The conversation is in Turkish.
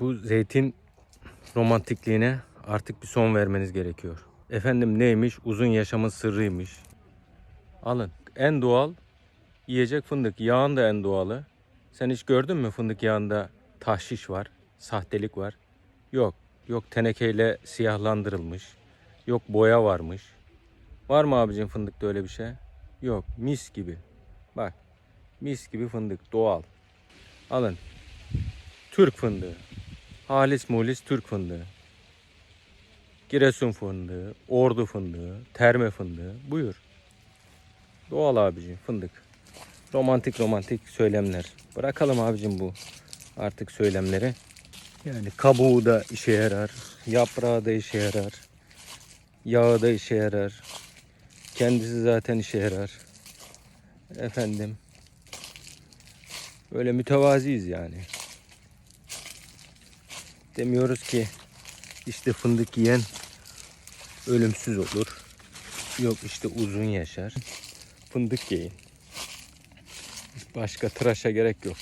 Bu zeytin romantikliğine artık bir son vermeniz gerekiyor. Efendim neymiş? Uzun yaşamın sırrıymış. Alın. En doğal yiyecek fındık. Yağın da en doğalı. Sen hiç gördün mü fındık yağında tahşiş var, sahtelik var? Yok. Yok tenekeyle siyahlandırılmış. Yok boya varmış. Var mı abicim fındıkta öyle bir şey? Yok. Mis gibi. Bak. Mis gibi fındık. Doğal. Alın. Türk fındığı. Halis mulis Türk fındığı. Giresun fındığı, Ordu fındığı, Terme fındığı. Buyur. Doğal abicim fındık. Romantik romantik söylemler. Bırakalım abicim bu artık söylemleri. Yani kabuğu da işe yarar, yaprağı da işe yarar, yağı da işe yarar. Kendisi zaten işe yarar. Efendim. Böyle mütevaziyiz yani. Demiyoruz ki işte fındık yiyen ölümsüz olur. Yok işte uzun yaşar. Fındık yiyin. Başka tıraşa gerek yok.